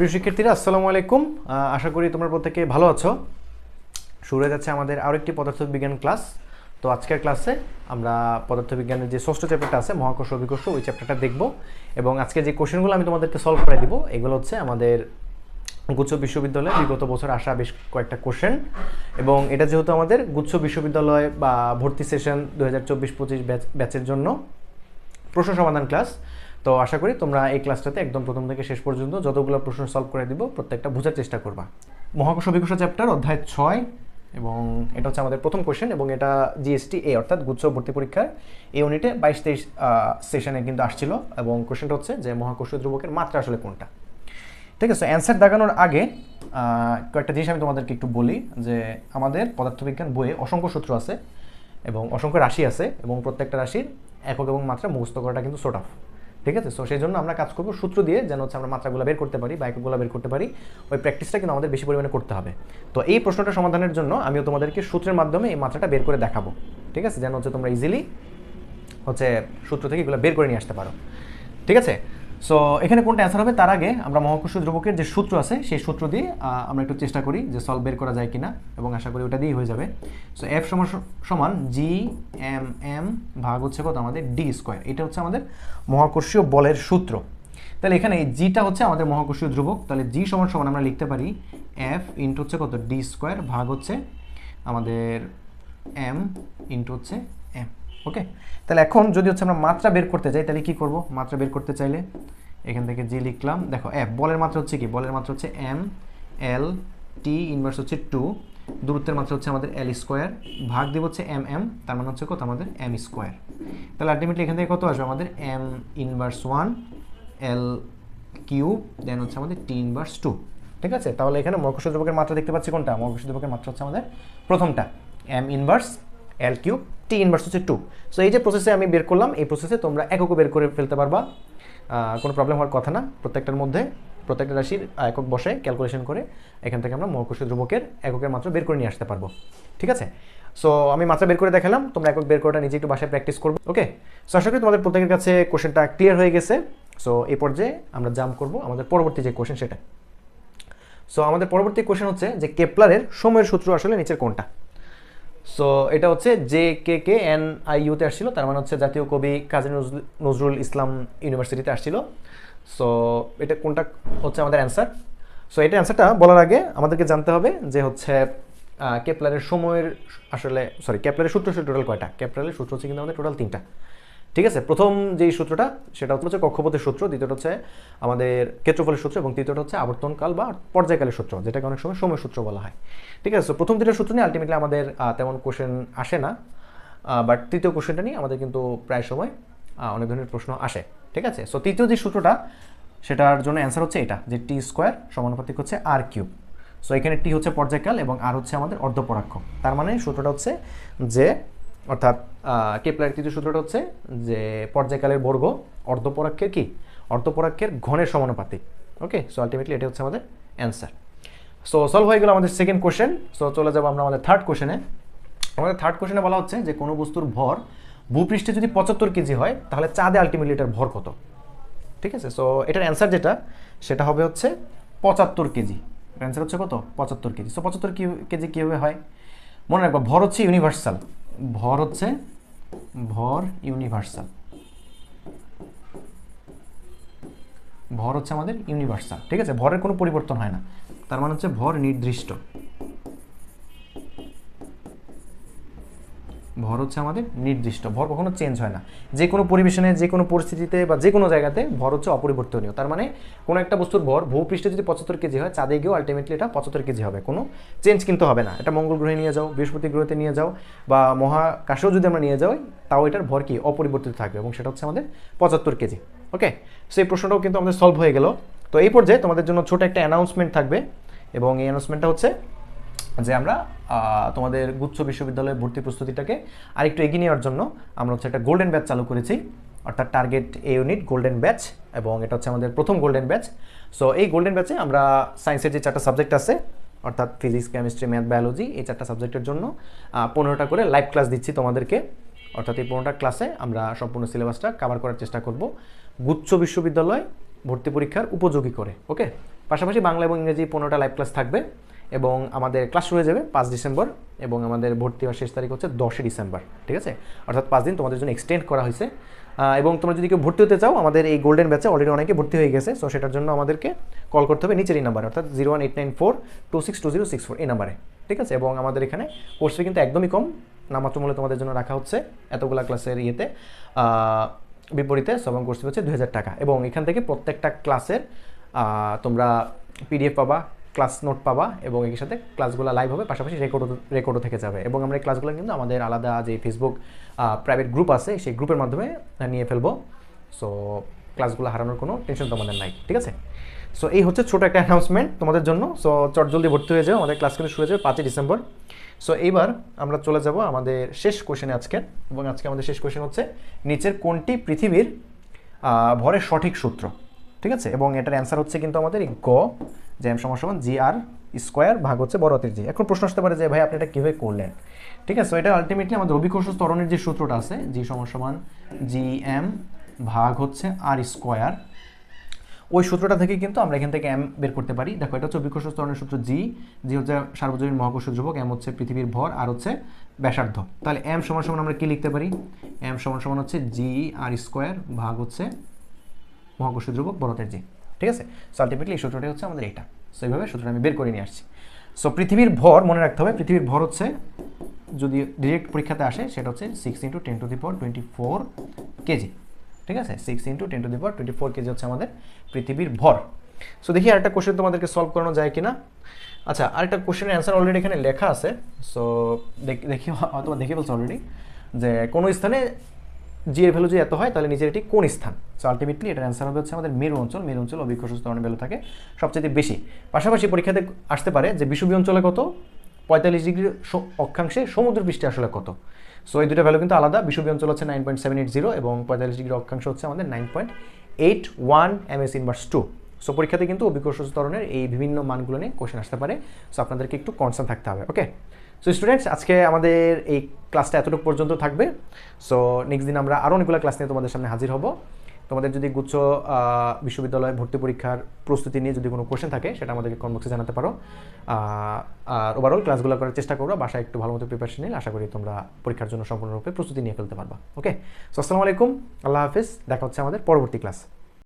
প্রিয় শিক্ষার্থীরা, আসসালামু আলাইকুম। আশা করি তোমরা প্রত্যেকে ভালো আছো। শুরু হয়ে যাচ্ছে আমাদের আরও একটি পদার্থবিজ্ঞান ক্লাস। তো আজকের ক্লাসে আমরা পদার্থবিজ্ঞানের যে ষষ্ঠ চ্যাপ্টারটা আছে, মহাকর্ষ অভিকর্ষ, ওই চ্যাপ্টারটা দেখব। এবং আজকে যে কোশ্চেনগুলো আমি তোমাদেরকে সলভ করে দিব, এগুলো হচ্ছে আমাদের গুচ্ছ বিশ্ববিদ্যালয়ে বিগত বছর আসা বেশ কয়েকটা কোশ্চেন। এবং এটা যেহেতু আমাদের গুচ্ছ বিশ্ববিদ্যালয় বা ভর্তি সেশন দু হাজার চব্বিশ পঁচিশ ব্যাচের জন্য। প্রশ্ন সমাধান ক্লাস তো আশা করি তোমরা এই ক্লাসটাতে একদম প্রথম থেকে শেষ পর্যন্ত যতগুলো প্রশ্ন সলভ করে দিব, প্রত্যেকটা বোঝার চেষ্টা করবা। মহাকর্ষ অভিকর্ষ চ্যাপ্টার অধ্যায় ছয় এবং এটা হচ্ছে আমাদের প্রথম কোশ্চেন এবং এটা জিএসটি এ অর্থাৎ গুচ্ছ ভর্তি পরীক্ষার এই ইউনিটে বাইশ তেইশ সেশনে কিন্তু আসছিল এবং কোশ্চেনটা হচ্ছে যে মহাকর্ষ ধ্রুবকের মাত্রা আসলে কোনটা? ঠিক আছে অ্যান্সার দাগানোর আগে কয়েকটা জিনিস আমি তোমাদেরকে একটু বলি যে আমাদের পদার্থবিজ্ঞান বইয়ে অসংখ্য সূত্র আছে এবং অসংখ্য রাশি আছে এবং প্রত্যেকটা রাশির একক এবং মাত্রা মুখস্থ করাটা কিন্তু সোট অফ ঠিক আছে? সো সেই জন্য আমরা কাজ করব সূত্র দিয়ে যেন হচ্ছে আমরা মাত্রাগুলো বের করতে পারি বা বের করতে পারি। ওই প্র্যাকটিসটা কিন্তু আমাদের বেশি পরিমাণে করতে হবে। তো এই প্রশ্নটা সমাধানের জন্য আমিও তোমাদেরকে সূত্রের মাধ্যমে এই মাত্রাটা বের করে দেখাবো। ঠিক আছে? যেন হচ্ছে তোমরা ইজিলি হচ্ছে সূত্র থেকে এগুলো বের করে নিয়ে আসতে পারো। ঠিক আছে? সো এখানে কোনটা অ্যান্সার হবে? তার আগে আমরা মহাকর্ষ ধ্রুবকের যে সূত্র আছে, সেই সূত্র দিয়ে আমরা একটু চেষ্টা করি যে সলভ বের করা যায় কিনা, এবং আশা করি ওটা দিয়েই হয়ে যাবে। সো এফ সমান জি এম এম ভাগ হচ্ছে কত আমাদের? ডি স্কোয়ার এটা হচ্ছে আমাদের মহাকর্ষীয় বলের সূত্র। তাহলে এখানে জিটা হচ্ছে আমাদের মহাকর্ষীয় ধ্রুবক। তাহলে জি সমান সমান আমরা লিখতে পারি এফ ইন্টু হচ্ছে কত? ডি স্কোয়ার ভাগ হচ্ছে আমাদের এম ইন্টু হচ্ছে ওকে তাহলে এখন যদি হচ্ছে আমরা মাত্রা বের করতে চাই, তাহলে কি করব? মাত্রা বের করতে চাইলে এখান থেকে জি লিখলাম, দেখো এফ বলের মাত্রা হচ্ছে কি? বলের মাত্রা হচ্ছে এম এল টি ইনভার্স হচ্ছে টু দূরত্বের মাত্রা হচ্ছে আমাদের এল স্কোয়ার ভাগ দিব হচ্ছে এম এম তার মানে হচ্ছে কত? আমাদের এম স্কোয়ার তাহলে আলটিমেটলি এখান থেকে কত আসবে? আমাদের M inverse one L cube then হচ্ছে আমাদের টি ইনভার্স টু ঠিক আছে? তাহলে এখানে মহাকর্ষ ধ্রুবকের মাত্রা দেখতে পাচ্ছি কোনটা? মহাকর্ষ ধ্রুবকের মাত্রা হচ্ছে আমাদের প্রথমটা। M inverse L cube T inverse হচ্ছে টু সো এই যে প্রসেসে আমি বের করলাম, এই প্রসেসে তোমরা এককও বের করে ফেলতে পারবা। কোনো প্রবলেম হওয়ার কথা না। প্রত্যেকটার মধ্যে, প্রত্যেকটা রাশির একক বসে ক্যালকুলেশন করে এখান থেকে আমরা মহাকর্ষ ধ্রুবকের এককের মাত্রা বের করে নিয়ে আসতে পারব। ঠিক আছে? সো আমি মাত্রা বের করে দেখালাম, তোমরা একক বের করাটা নিজে একটু বাসায় প্র্যাকটিস করবে। ওকে সো আশা করি তোমাদের প্রত্যেকের কাছে কোশ্চেনটা ক্লিয়ার হয়ে গেছে। সো এই পর্যায়ে আমরা জাম্প করব আমাদের পরবর্তী যে কোশ্চেন সেটা। সো আমাদের পরবর্তী কোশ্চেন হচ্ছে যে কেপলারের সময়ের সূত্র আসলে নিচের কোনটা? সো এটা হচ্ছে J K K N I ইউতে আসছিল, তার মানে হচ্ছে জাতীয় কবি কাজী নজরুল- ইসলাম ইউনিভার্সিটিতে আসছিল। সো এটা কোনটা হচ্ছে আমাদের অ্যান্সার সো এটা অ্যান্সারটা বলার আগে আমাদেরকে জানতে হবে যে হচ্ছে কেপলারের সময়ের আসলে সরি কেপলারের সূত্র হচ্ছে টোটাল কয়টা? কেপলারের সূত্র হচ্ছে কিন্তু আমাদের টোটাল তিনটা। ঠিক আছে, প্রথম যেই সূত্রটা, সেটা হচ্ছে কক্ষপথের সূত্র, দ্বিতীয়টা হচ্ছে আমাদের ক্ষেত্রফলের সূত্র এবং তৃতীয়টা হচ্ছে আবর্তনকাল বা পর্যায়কালের সূত্র, যেটাকে অনেক সময় সময় সূত্র বলা হয়। ঠিক আছে প্রথম দুটো সূত্র নিয়ে আলটিমেটলি আমাদের তেমন কোশ্চেন আসে না বাট তৃতীয় কোশ্চেনটা নিয়ে আমাদের কিন্তু প্রায় সময় অনেক ধরনের প্রশ্ন আসে। ঠিক আছে সো তৃতীয় যে সূত্রটা, সেটার জন্য অ্যান্সার হচ্ছে এটা, যে টি স্কোয়ার সমানুপাতিক হচ্ছে আর কিউব সো এখানে টি হচ্ছে পর্যায়কাল এবং আর হচ্ছে আমাদের অর্ধপরাক্ষ। তার মানে সূত্রটা হচ্ছে যে অর্থাৎ কেপলারের তৃতীয় সূত্রটা হচ্ছে যে পর্যায়কালের বর্গ অর্ধপরাক্ষের কি? অর্ধপরাক্ষের ঘনের সমানুপাতিক। ওকে সো আলটিমেটলি এটা হচ্ছে আমাদের অ্যান্সার সো সলভ হয়ে গেল আমাদের সেকেন্ড কোশ্চেন সো চলে যাব আমরা আমাদের থার্ড কোশ্চেনে আমাদের থার্ড কোশ্চেনে বলা হচ্ছে যে, কোনো বস্তুর ভর ভূপৃষ্ঠে যদি পঁচাত্তর কেজি হয়, তাহলে চাঁদে আলটিমেটলি এটার ভর কত? ঠিক আছে? সো এটার অ্যান্সার যেটা, সেটা হবে হচ্ছে পঁচাত্তর কেজি। অ্যান্সার হচ্ছে কত? পঁচাত্তর কেজি। সো পঁচাত্তর কেজি কীভাবে হয়? মনে রাখবা, ভর হচ্ছে ইউনিভার্সাল ভর হচ্ছে ভর ইউনিভার্সাল ভর হচ্ছে আমাদের ইউনিভার্সাল ঠিক আছে? ভরের কোনো পরিবর্তন হয় না। তার মানে হচ্ছে ভর নির্দিষ্ট। ভর হচ্ছে আমাদের নির্দিষ্ট, ভর কখনো চেঞ্জ হয় না। যে কোনো পরিবেশনে যে কোনো পরিস্থিতিতে বা যে কোনো জায়গাতে ভর হচ্ছে অপরিবর্তনীয়। তার মানে কোনো একটা বস্তুর ভর ভূপৃষ্ঠে যদি পঁচাত্তর কেজি হয়, চাঁদে গিয়েও আলটিমেটলি এটা পঁচাত্তর কেজি হবে। কোনো চেঞ্জ কিন্তু হবে না। এটা মঙ্গল গ্রহে নিয়ে যাও, বৃহস্পতি গ্রহতে নিয়ে যাও বা মহাকাশেও যদি আমরা নিয়ে যাই, তাও এটার ভর কি? অপরিবর্তিত থাকবে এবং সেটা হচ্ছে আমাদের পঁচাত্তর কেজি। ওকে সেই প্রশ্নটাও কিন্তু আমাদের সলভ হয়ে গেল। তো এই পর্যায়ে তোমাদের জন্য ছোট একটা অ্যানাউন্সমেন্ট থাকবে এবং এই অ্যানাউন্সমেন্টটা হচ্ছে যে আমরা তোমাদের গুচ্ছ বিশ্ববিদ্যালয়ের ভর্তি প্রস্তুতিটাকে আরেকটু এগিয়ে নেওয়ার জন্য আমরা হচ্ছে একটা গোল্ডেন ব্যাচ চালু করেছি, অর্থাৎ target A unit golden batch এবং এটা হচ্ছে আমাদের প্রথম গোল্ডেন ব্যাচ সো এই গোল্ডেন ব্যাচে আমরা সায়েন্সের যে চারটা সাবজেক্ট আছে, অর্থাৎ ফিজিক্স কেমিস্ট্রি ম্যাথ বায়োলজি এই চারটা সাবজেক্টের জন্য পনেরোটা করে লাইভ ক্লাস দিচ্ছি তোমাদেরকে। অর্থাৎ এই পনেরোটা ক্লাসে আমরা সম্পূর্ণ সিলেবাসটা কভার করার চেষ্টা করব গুচ্ছ বিশ্ববিদ্যালয় ভর্তি পরীক্ষার উপযোগী করে ওকে পাশাপাশি বাংলা এবং ইংরেজি পনেরোটা লাইভ ক্লাস থাকবে। এবং আমাদের ক্লাস শুরু হয়ে যাবে পাঁচ ডিসেম্বর এবং আমাদের ভর্তি হওয়ার শেষ তারিখ হচ্ছে দশই ডিসেম্বর ঠিক আছে? অর্থাৎ পাঁচ দিন তোমাদের জন্য এক্সটেন্ড করা হয়েছে। এবং তোমরা যদি কেউ ভর্তি হতে চাও, আমাদের এই গোল্ডেন ব্যাচে অলরেডি অনেকে ভর্তি হয়ে গেছে সো সেটার জন্য আমাদেরকে কল করতে হবে নিচের এই নাম্বারে অর্থাৎ zero one eight nine four two six two zero six four এই নাম্বারে ঠিক আছে? এবং আমাদের এখানে কোর্স কিন্তু একদমই কম নামাত্র মূল্য তোমাদের জন্য রাখা হচ্ছে এতগুলা ক্লাসের ইয়েতে বিপরীতে সবং কোর্স হচ্ছে দুই হাজার টাকা। এবং এখান থেকে প্রত্যেকটা ক্লাসের তোমরা পিডিএফ পাবা ক্লাস নোট পাবা এবং এর সাথে ক্লাসগুলো লাইভ হবে, পাশাপাশি রেকর্ডও রেকর্ডও থেকে যাবে এবং আমরা এই ক্লাসগুলো কিন্তু আমাদের আলাদা যে ফেসবুক প্রাইভেট গ্রুপ আছে, সেই গ্রুপের মাধ্যমে নিয়ে ফেলব। সো ক্লাসগুলো হারানোর কোনো টেনশন তোমাদের নাই, ঠিক আছে? সো এই হচ্ছে ছোটো একটা অ্যানাউন্সমেন্ট তোমাদের জন্য। সো চট জলদি ভর্তি হয়ে যাও, আমাদের ক্লাস কিন্তু শুরু হয়ে যাবে পাঁচই ডিসেম্বর সো এইবার আমরা চলে যাব আমাদের শেষ কোশ্চেনে আজকে এবং আজকে আমাদের শেষ কোশ্চেন হচ্ছে, নিচের কোনটি পৃথিবীর ভরের সঠিক সূত্র? ঠিক আছে? এবং এটার অ্যান্সার হচ্ছে কিন্তু আমাদের গ, যে এম সমান সমান জি আর স্কোয়ার ভাগ হচ্ছে বড় হাতের জি এখন প্রশ্ন আসতে পারে যে, ভাই, আপনি এটা কীভাবে করলেন? ঠিক আছে? এটা আলটিমেটলি আমাদের অভিকর্ষ ত্বরণের যে সূত্রটা আছে জি সমান সমান জি এম ভাগ হচ্ছে আর স্কোয়ার ওই সূত্রটা থেকে কিন্তু আমরা এখান থেকে এম বের করতে পারি। দেখো, এটা হচ্ছে অভিকর্ষ ত্বরণের সূত্র জি জি হচ্ছে সার্বজনীন মহাকর্ষ ধ্রুবক এম হচ্ছে পৃথিবীর ভর আর হচ্ছে ব্যাসার্ধ। তাহলে এম সমান সমান আমরা কি লিখতে পারি? এম সমান সমান হচ্ছে জি আর স্কোয়ার ভাগ হচ্ছে মহাকর্ষ ধ্রুবক বড়তের জি ঠিক আছে? সো আলটিমেটলি এই সূত্রটি হচ্ছে আমাদের এটা। সো এইভাবে সূত্রটা আমি বের করে নিয়ে আসছি। সো পৃথিবীর ভর মনে রাখতে হবে, পৃথিবীর ভর হচ্ছে, যদি ডিরেক্ট পরীক্ষাতে আসে, সেটা হচ্ছে six into ten to the power twenty four kg. ঠিক আছে? Six into ten to the power twenty four kg হচ্ছে আমাদের পৃথিবীর ভর। সো দেখি আরেকটা কোশ্চেন তোমাদেরকে সলভ করানো যায় কিনা। আচ্ছা আরেকটা কোশ্চেনের অ্যান্সার অলরেডি এখানে লেখা আছে। সো দেখি হয়তো দেখে বলছো অলরেডি যে, কোনো স্থানে জি এর ভ্যালু যদি এত হয়, তাহলে নিচের এটি কোন স্থান? সো আলটিমেটলি এটার অ্যান্সার হবে হচ্ছে আমাদের মেরু অঞ্চল। মেরু অঞ্চল অভিকর্ষ স্তরণের ভ্যালু থাকে সবচেয়ে বেশি। পাশাপাশি পরীক্ষাতে আসতে পারে যে বিষুবী অঞ্চলে কত? পঁয়তাল্লিশ ডিগ্রি অক্ষাংশে সমুদ্র পৃষ্ঠে আসলে কত? সো এই দুটো ভ্যালু কিন্তু আলাদা। বিষুবী অঞ্চল হচ্ছে nine point seven eight zero এবং পঁয়তাল্লিশ ডিগ্রি অক্ষাংশ হচ্ছে আমাদের nine point eight one M S inverse two so পরীক্ষাতে কিন্তু অভিকর্ষ স্তরণের এই বিভিন্ন মানগুলো নিয়ে কোশ্চেন আসতে পারে। সো আপনাদেরকে একটু কনসার্ন থাকতে হবে ওকে সো স্টুডেন্টস আজকে আমাদের এই ক্লাসটা এতটুকু পর্যন্ত থাকবে। সো নেক্সট দিন আমরা আরও অনেকগুলো ক্লাস নিয়ে তোমাদের সামনে হাজির হব। তোমাদের যদি গুচ্ছ বিশ্ববিদ্যালয় ভর্তি পরীক্ষার প্রস্তুতি নিয়ে যদি কোনো কোশ্চেন থাকে, সেটা আমাদেরকে কমবক্সে জানাতে পারো। আর ওভারঅল ক্লাসগুলো করার চেষ্টা করো বাসায় একটু ভালো মতো প্রিপারেশন নিলে আশা করি তোমরা পরীক্ষার জন্য সম্পূর্ণরূপে প্রস্তুতি নিয়ে ফেলতে পারবা ওকে সো আসসালামু আলাইকুম, আল্লাহ হাফিজ, দেখা হচ্ছে আমাদের পরবর্তী ক্লাস